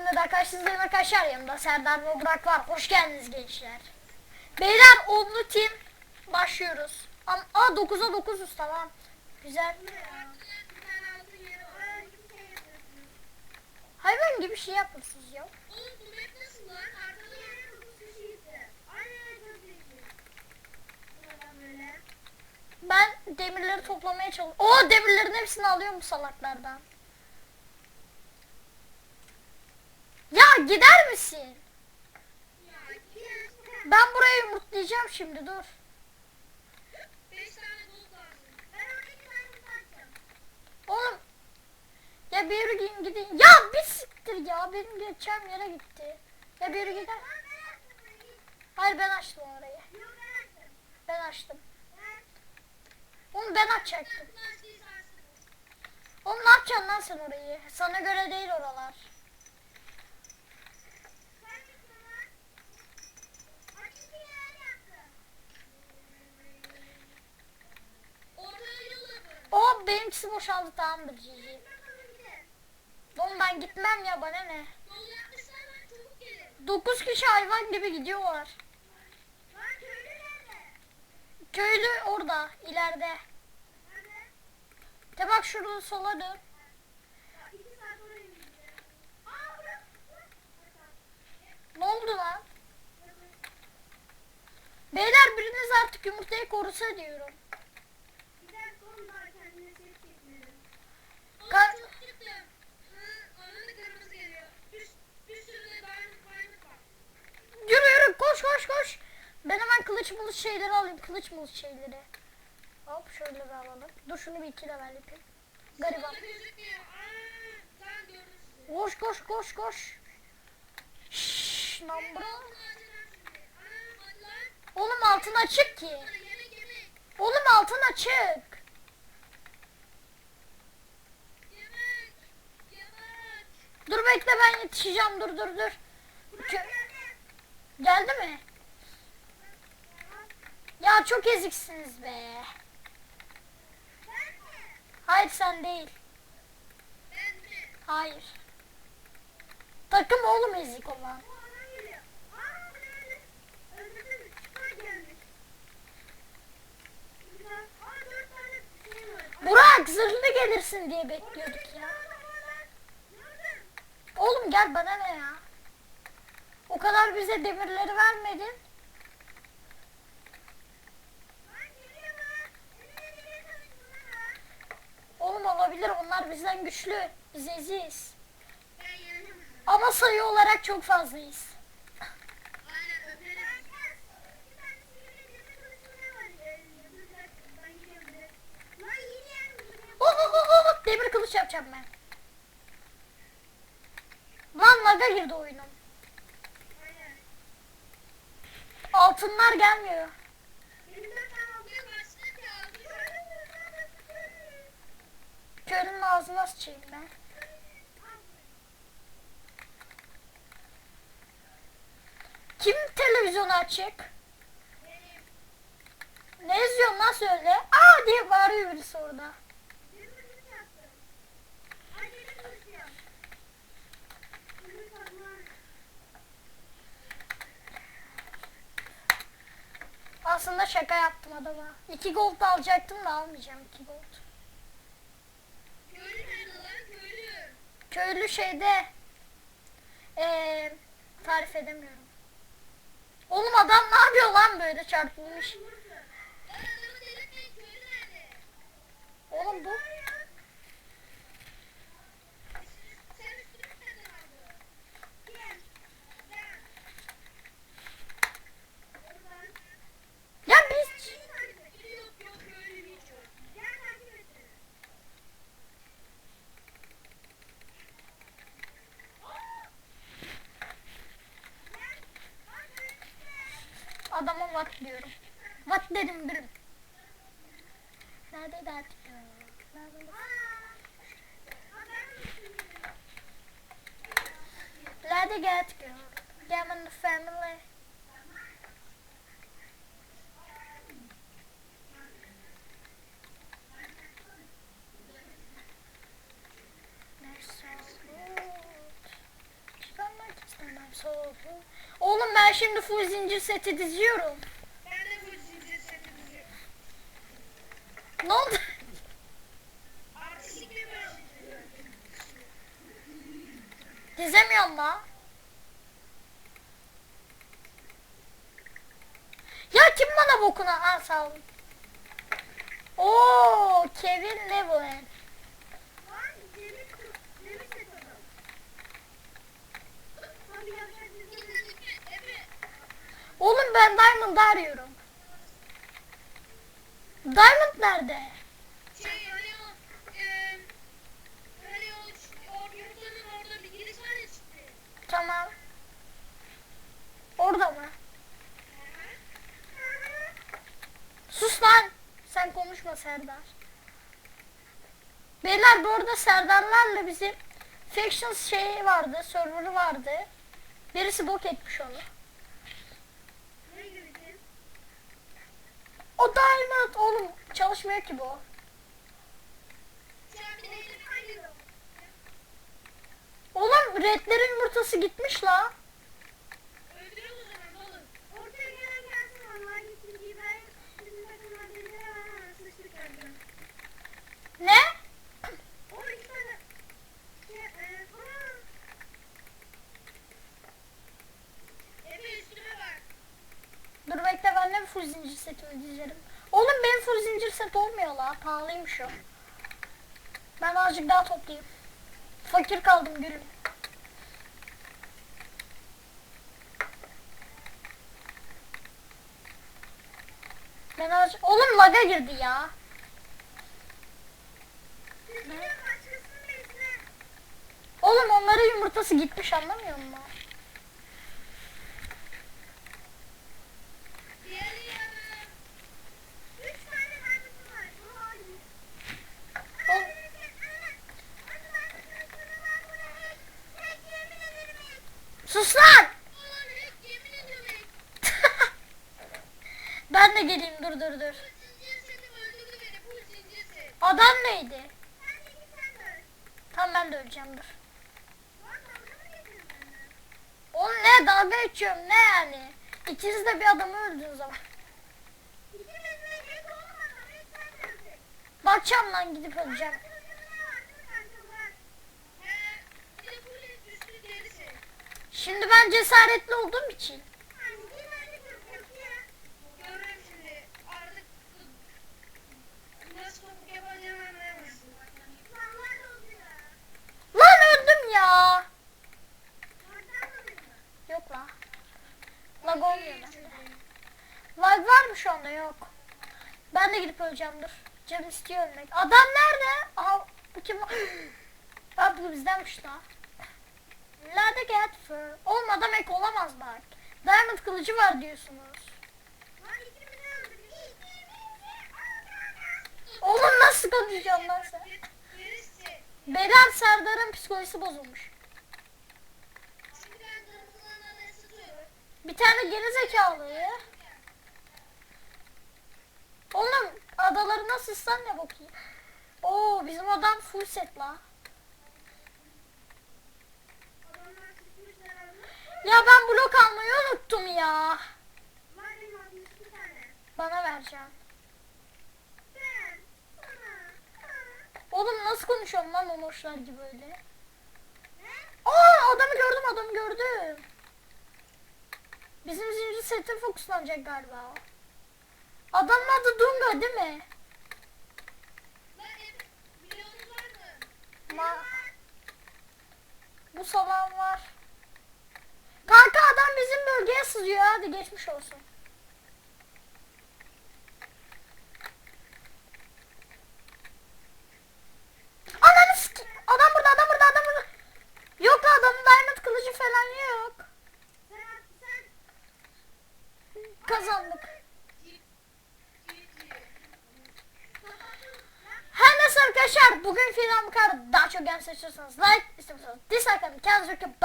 bölümde de karşınızdayım arkadaşlar. Yanımda Serdar ve Burak var. Hoş geldiniz gençler. Beyler onlu team başlıyoruz. Ama aa 9'a 9'uz tamam. Güzel. Hayvan gibi şey yapmışsınız ya. Ben demirleri toplamaya çalışıyorum. Oo demirlerin hepsini alıyorum salaklardan. Ya gider misin? Ben burayı yumurtlayacağım şimdi dur. Oğlum. Ya bir yürü gidin. Ya bir siktir ya. Benim geçeceğim yere gitti. Ya bir gider. Hayır ben açtım orayı. Ben açtım. Oğlum ben açacaktım. Oğlum ne yapacaksın lan sen orayı? Sana göre değil oralar. O benimkisi boşaldı tamamdır Cici. Oğlum ben gitmem ya bana ne? 9 kişi hayvan gibi gidiyorlar. Köylü orada ileride. De bak şurada sola dön. Ne oldu lan? Beyler biriniz artık yumurtayı korusa diyorum. Ka- Yürü yürü koş koş koş. Ben hemen kılıç mılıç şeyleri alayım. Kılıç mılıç şeyleri. Hop şöyle bir alalım. Dur şunu bir iki level yapayım. Gariban. Koş koş koş koş. Şşş lan bro. Oğlum altın açık ki. Oğlum altın açık. Dur bekle ben yetişeceğim dur dur dur. Geldi mi? Ya çok eziksiniz be. Hayır sen değil. Hayır. Takım oğlum ezik olan. Burak zırhlı gelirsin diye bekliyorduk ya. Oğlum gel bana ne ya? O kadar bize demirleri vermedin. Oğlum olabilir onlar bizden güçlü. Biz eziyiz. Ama sayı olarak çok fazlayız. Oh, oh, oh, oh, Demir kılıç yapacağım ben. Lan laga girdi oyunum. Altınlar gelmiyor. Körün ağzına sıçayım ben. Kim televizyonu açık? Ne izliyorsun lan söyle? Aa diye bağırıyor birisi orada. Aslında şaka yaptım adama. İki gold alacaktım da almayacağım iki gold. Köylü şeyde eee tarif edemiyorum. Oğlum adam ne yapıyor lan böyle çarpılmış. Oğlum bu ya biz adama what diyorum. What dedim birim. Nerede de artık? Nerede? İn the family. Oğlum ben şimdi full zincir seti diziyorum. Ben de bu zincir seti diziyorum. Ne oldu? Dizemiyorum la. Ya kim bana bokuna? Ha sağ olun. Oo, Kevin Levin. Lan demir demir set adam. Abi yapacak bir şey yok. Evet. Oğlum ben Diamond arıyorum. Diamond nerede? Şey hani o eee hani o o yumurtanın orada bir giriş var ya işte. Tamam. Orada mı? Sus lan. Sen konuşma Serdar. Beyler bu arada Serdarlarla bizim Factions şeyi vardı, serverı vardı. Birisi bok etmiş onu. Ne gireceğiz? O Diamond oğlum çalışmıyor ki bu. Oğlum redlerin yumurtası gitmiş la. Öldürün o zaman oğlum. Ortaya gelen gelsin vallahi gitsin diye ben bizim takımlar dediler ama sıçtık geldim. Ne? O iki tane şey eee aa. Efe üstüme bak. Dur bekle ben de setimi dizerim. Oğlum benim full zincir set olmuyor la. Pahalıymış o. Ben azıcık daha toplayayım. Fakir kaldım gülüm. Ben azıcık... Oğlum laga girdi ya. Oğlum onların yumurtası gitmiş anlamıyor musun? Diğeri yanı. Üç tane mermisi var. Bu hali. Oğlum, lan! ben de geleyim dur dur dur. Adam neydi? Tamam ben de öleceğim dur. Oğlum ne dalga geçiyorum ne yani? İkiniz de bir adamı öldürdünüz zaman. Bakacağım lan gidip öleceğim. Şimdi ben cesaretli olduğum için. Lan öldüm ya. Yok la. Lag olmuyor bende. Lag var mı şu anda? Yok. Ben de gidip öleceğim dur. Canım istiyor ölmek. Adam nerede? Aha bu kim? Ha bu bizdenmiş la. Nerede get fur? Oğlum adam ek olamaz bak. Diamond kılıcı var diyorsunuz. Oğlum nasıl konuşacaksın lan sen? Beyler Serdar'ın psikolojisi bozulmuş. Bir tane geri zekalı. Oğlum adaları nasıl ıslan ne bakayım. Oo bizim adam full set la. Ya ben blok almayı unuttum ya. Var benim 62 tane. Bana vereceğim. Oğlum nasıl konuşuyorum lan onoşlar gibi öyle. Ne? Aa adamı gördüm adamı gördüm. Bizim zincir sete fokuslanacak galiba. Adamın adı Dunga değil mi? Lan ev milyonun var mı? Ma Bu salam var. Kanka adam bizim bölgeye sızıyor hadi geçmiş olsun. Ananı sik- Adam burada adam burada adam burada. Yok adamın diamond kılıcı falan yok. Kazandık. Her neyse arkadaşlar bugün filan bu kadar. Daha çok genç seçiyorsanız like istiyorsanız dislike atın. Kendinize bakın.